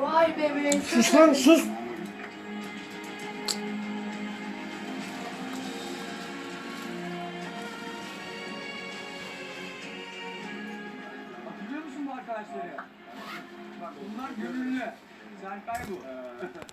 Vay be be. Sus lan sus. Hatırlıyor musun bu arkadaşları? Bak bunlar gönüllü. Serkay bu.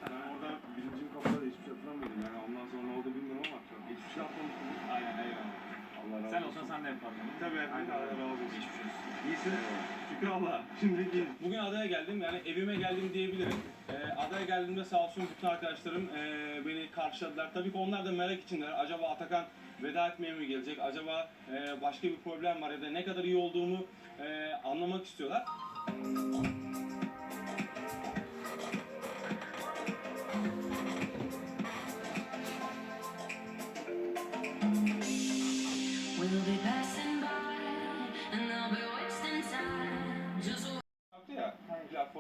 Ben orada birincinin kafada hiçbir şey hatırlamıyordum. Yani ondan sonra ne oldu bilmiyorum ama hiçbir şey atmamıştım. Aynen eyvallah. Allah razı Sen olsan sen de yapardın. Tabii. Aynen. Allah razı olsun. Geçmiş olsun. İyisin. Şükür Allah. Şimdi. Bugün adaya geldim yani evime geldim diyebilirim. Ee, adaya geldiğimde sağ olsun bütün arkadaşlarım ee, beni karşıladılar. Tabii ki onlar da merak içindeler. Acaba Atakan veda etmeye mi gelecek? Acaba ee, başka bir problem var ya da ne kadar iyi olduğumu ee, anlamak istiyorlar.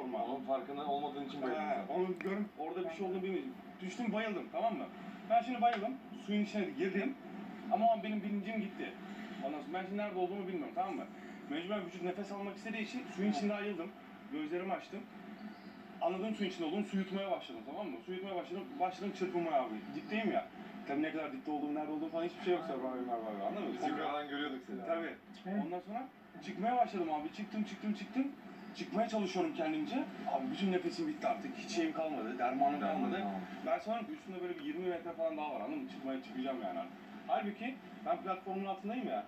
Platforma. Onun farkında olmadığın için böyle. He, onu görüp orada bir şey olduğunu bilmiyorum. Düştüm bayıldım tamam mı? Ben şimdi bayıldım. Suyun içine girdim. Ama o an benim bilincim gitti. Ondan sonra ben şimdi nerede olduğumu bilmiyorum tamam mı? Mecburen vücut nefes almak istediği için suyun içinde ayıldım. Gözlerimi açtım. Anladım suyun içinde olduğumu, su yutmaya başladım tamam mı? Su yutmaya başladım, başladım çırpınmaya abi. Dipteyim ya. Tabii ne kadar dipte olduğum, nerede olduğum falan hiçbir şey yok Survivor Survivor anladın mı? Biz yukarıdan görüyorduk seni. Tabii. Ondan sonra çıkmaya başladım abi. Çıktım çıktım çıktım. Çıkmaya çalışıyorum kendimce. Abi bütün nefesim bitti artık. Hiç şeyim kalmadı. Dermanım kalmadı. Ben sonra üstünde böyle bir 20 metre falan daha var anladın mı? Çıkmaya çıkacağım yani artık. Halbuki ben platformun altındayım ya.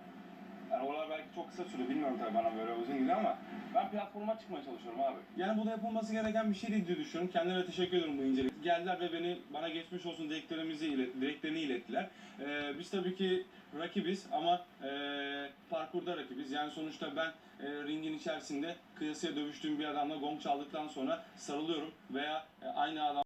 Yani oralar belki çok kısa süre bilmiyorum tabii bana böyle uzun gidiyor ama ben platforma çıkmaya çalışıyorum abi. Yani bu da yapılması gereken bir şey değil diye düşünüyorum. Kendilerine teşekkür ederim bu incelik. Geldiler ve beni bana geçmiş olsun dileklerimizi ilet, dileklerini ilettiler. Ee, biz tabii ki rakibiz ama e, parkurda rakibiz. Yani sonuçta ben e, ringin içerisinde kıyasıya dövüştüğüm bir adamla gong çaldıktan sonra sarılıyorum veya e, aynı adam